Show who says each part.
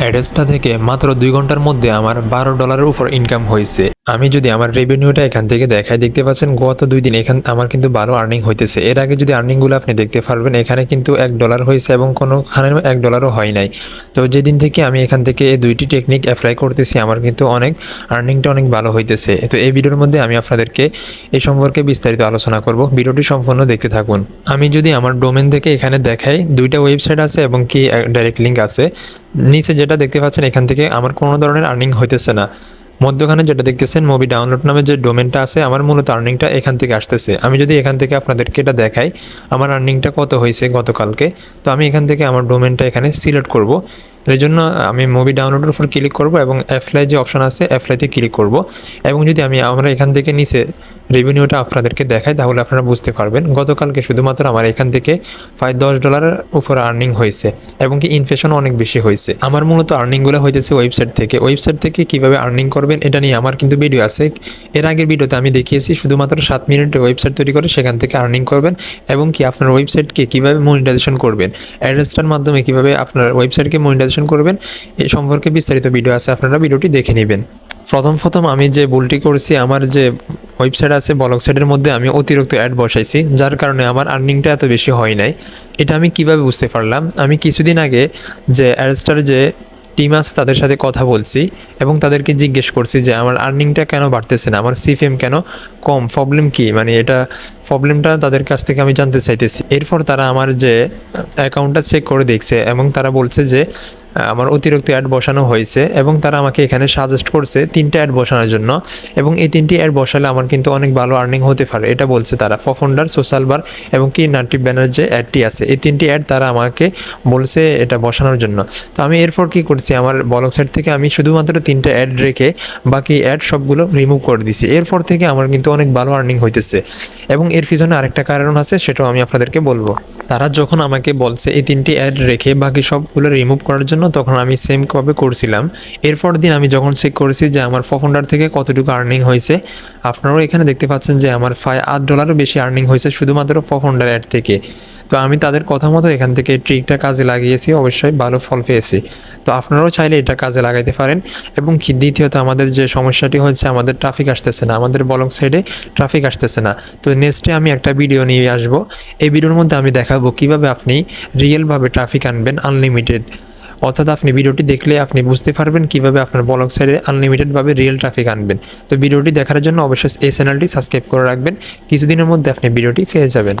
Speaker 1: অ্যাড্রেসটা থেকে মাত্র দুই ঘণ্টার মধ্যে আমার বারো ডলারের উপর ইনকাম হয়েছে। আমি যদি আমার রেভিনিউটা এখান থেকে দেখাই দেখতে পাচ্ছেন, গত দুই দিন এখান আমার কিন্তু ভালো আর্নিং হইতেছে। এর আগে যদি আর্নিংগুলো আপনি দেখতে পারবেন, এখানে কিন্তু এক ডলার হয়েছে এবং কোনোখানে এক ডলারও হয় নাই। তো যেদিন থেকে আমি এখান থেকে এই দুইটি টেকনিক অ্যাপ্লাই করতেছি, আমার কিন্তু অনেক আর্নিংটা অনেক ভালো হইতেছে। তো এই ভিডিওর মধ্যে আমি আপনাদেরকে এই সম্পর্কে বিস্তারিত আলোচনা করব। ভিডিওটি সম্পূর্ণ দেখতে থাকুন। আমি যদি আমার ডোমেন থেকে এখানে দেখাই, দুইটা ওয়েবসাইট আছে এবং কি ডাইরেক্ট লিঙ্ক আছে। নিচে যেটা দেখতে পাচ্ছেন, এখান থেকে আমার কোনো ধরনের আর্নিং হইতেছে না। মধ্যখানে যেটা দেখতেছেন মুভি ডাউনলোড নামে যে ডোমেনটা আছে, আমার মূলত আর্নিংটা এখান থেকে আসতেছে। আমি যদি এখান থেকে আপনাদেরকে এটা দেখাই, আমার আর্নিংটা কত হয়েছে গতকালকে, তো আমি এখান থেকে আমার ডোমেনটা এখানে সিলেক্ট করব। এর জন্য আমি মুভি ডাউনলোডের উপর ক্লিক করব এবং অ্যাপ্লাই যে অপশান আছে অ্যাপ্লাইতে ক্লিক করব। এবং যদি আমি আমরা এখান থেকে নিচে রেভিনিউটা আপনাদেরকে দেখায় তাহলে আপনারা বুঝতে পারবেন। গতকালকে শুধুমাত্র আমার এখান থেকে প্রায় দশ ডলারের উপর আর্নিং হয়েছে এবং কি ইনফ্লেশন অনেক বেশি হয়েছে। আমার মূলত আর্নিংগুলো হইতেছে ওয়েবসাইট থেকে। ওয়েবসাইট থেকে কীভাবে আর্নিং করবেন, এটা নিয়ে আমার কিন্তু ভিডিও আছে। এর আগের ভিডিওতে আমি দেখিয়েছি, শুধুমাত্র সাত মিনিটে ওয়েবসাইট তৈরি করে সেখান থেকে আর্নিং করবেন এবং কি আপনার ওয়েবসাইটকে কীভাবে মনিটাইজেশন করবেন অ্যাড্রেসটার মাধ্যমে কীভাবে আপনার ওয়েবসাইটকে মনিটাইজেশন করবেন, এ সম্পর্কে বিস্তারিত ভিডিও আছে, আপনারা ভিডিওটি দেখে নেবেন। প্রথম প্রথম আমি যে ভুলটি করেছি, আমার যে ওয়েবসাইট আছে ব্লগ সাইটের মধ্যে আমি অতিরিক্ত অ্যাড বসাইছি, যার কারণে আমার আর্নিংটা এত বেশি হয় নাই। এটা আমি কীভাবে বুঝতে পারলাম? আমি কিছুদিন আগে যে অ্যাডস্টার যে টিম আছে, তাদের সাথে কথা বলছি এবং তাদেরকে জিজ্ঞেস করছি যে, আমার আর্নিংটা কেন বাড়তেছে না? আমার সিপিএম কেন কম? প্রবলেম কি? মানে এটা প্রবলেমটা তাদের কাছ থেকে আমি জানতে চাইতেছি। এরপর তারা আমার যে অ্যাকাউন্টটা চেক করে দেখছে এবং তারা বলছে যে আমার অতিরিক্ত অ্যাড বসানো হয়েছে এবং তারা আমাকে এখানে সাজেস্ট করছে তিনটে অ্যাড বসানোর জন্য এবং এই তিনটি অ্যাড বসালে আমার কিন্তু অনেক ভালো আর্নিং হতে পারে। এটা বলছে তারা। ফফন্ডার সোশ্যাল বার এবং কি নাটিভ ব্যানার যে অ্যাডটি আছে, এই তিনটি অ্যাড তারা আমাকে বলছে এটা বসানোর জন্য। তো আমি এরপর কি করছি? আমার ব্লগ সাইট থেকে আমি শুধুমাত্র তিনটে অ্যাড রেখে বাকি অ্যাড সবগুলো রিমুভ করে দিছি। এরপর থেকে আমার কিন্তু অনেক ভালো আর্নিং হইতেছে এবং এর পিছনে আরেকটা কারণ আছে, সেটাও আমি আপনাদেরকে বলব। তারা যখন আমাকে বলছে এই তিনটি অ্যাড রেখে বাকি সবগুলো রিমুভ করার জন্য তখন আমি সেমভাবে করছিলাম। এরপর দিন আমি যখন চেক করেছি যে আমার ফফন্ডার থেকে কতটুকু আর্নিং হয়েছে, আপনারাও এখানে দেখতে পাচ্ছেন যে আমার প্রায় আট ডলারও বেশি আর্নিং হয়েছে শুধুমাত্র ফফন্ডার অ্যাড থেকে। তো আমি তাদের কথা মতো এখান থেকে ট্রিকটা কাজে লাগিয়েছি, অবশ্যই ভালো ফল পেয়েছি। তো আপনারাও চাইলে এটা কাজে লাগাইতে পারেন। এবং দ্বিতীয়ত আমাদের যে সমস্যাটি হচ্ছে আমাদের ট্রাফিক আসতেছে না, আমাদের বলং সাইডে ট্রাফিক আসতেছে না। তো নেক্সটে আমি একটা ভিডিও নিয়ে আসব। এই ভিডিওর মধ্যে আমি দেখাবো কীভাবে আপনি রিয়েলভাবে ট্রাফিক আনবেন আনলিমিটেড অর্থাৎ আপনি ভিডিওটি দেখলে আপনি বুঝতে পারবেন কীভাবে আপনার ব্লগ সাইডে আনলিমিটেডভাবে রিয়েল ট্রাফিক আনবেন। তো ভিডিওটি দেখার জন্য অবশ্যই এই চ্যানেলটি সাবস্ক্রাইব করে রাখবেন। কিছুদিনের মধ্যে আপনি ভিডিওটি পেয়ে যাবেন।